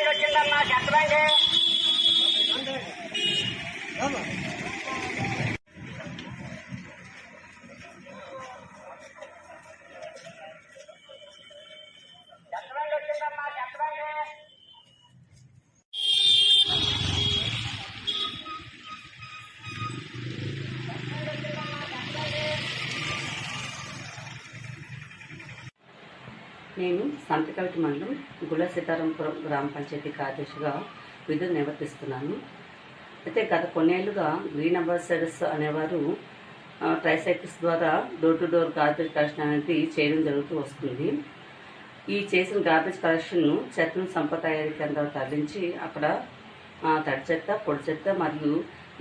రంగు వచ్చిందమ్మా చెత్త నేను సంతకవిటి మండలం గుల సీతారాంపురం గ్రామ పంచాయతీ కార్యదర్శిగా విధులు నిర్వర్తిస్తున్నాను. అయితే గత కొన్నేళ్ళుగా గ్రీన్ అంబాసిడర్స్ అనేవారు ట్రైసైకిల్స్ ద్వారా door to door garbage collection అనేది చేయడం జరుగుతూ వస్తుంది. ఈ చేసిన గార్బేజ్ కలెక్షన్ను చెత్తను సంపద తయారీ కేంద్రాలు తరలించి అక్కడ తడి చెత్త పొడి చెత్త మరియు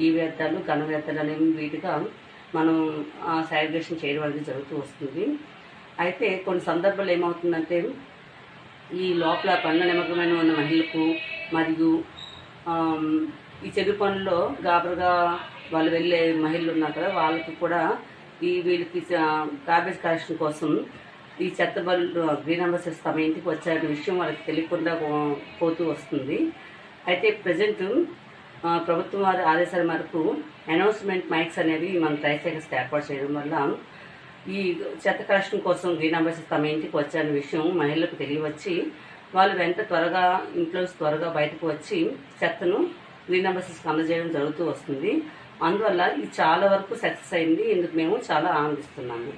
ఈ వ్యర్థాలు ఘన వ్యర్థాలు అనేవి వీటిగా మనం సాగ్రేషన్ చేయడం అనేది జరుగుతూ వస్తుంది. అయితే కొన్ని సందర్భాలు ఏమవుతుందంటే ఈ లోపల పనుల నిమగ్నమైన ఉన్న మహిళలకు మరియు ఈ చెడు పనుల్లో గాబరుగా వాళ్ళు వెళ్ళే మహిళలు ఉన్నారు కదా వాళ్ళకి కూడా ఈ వీళ్ళకి గార్బేజ్ కలెక్షన్ కోసం ఈ చెత్త బళ్ళు గ్రీన్ అంబాసిడర్స్ తమ ఇంటికి వచ్చారనే విషయం వాళ్ళకి తెలియకుండా పోతూ వస్తుంది. అయితే ప్రజెంట్ ప్రభుత్వం వారి ఆదేశాల మేరకు అనౌన్స్మెంట్ మైక్స్ అనేవి మన ట్రైసైకిల్స్కి ఏర్పాటు చేయడం వల్ల ఈ చెత్త కలెక్షన్ కోసం గ్రీన్ అంబాసిడర్స్ తమ ఇంటికి వచ్చారనే విషయం మహిళలకు తెలియవచ్చి వాళ్ళు వెంట త్వరగా ఇంట్లో త్వరగా బయటకు వచ్చి చెత్తను గ్రీన్ అంబాసిడర్స్కి అందజేయడం జరుగుతూ వస్తుంది. అందువల్ల ఇది చాలా వరకు సక్సెస్ అయింది. ఇందుకు మేము చాలా ఆనందిస్తున్నాము.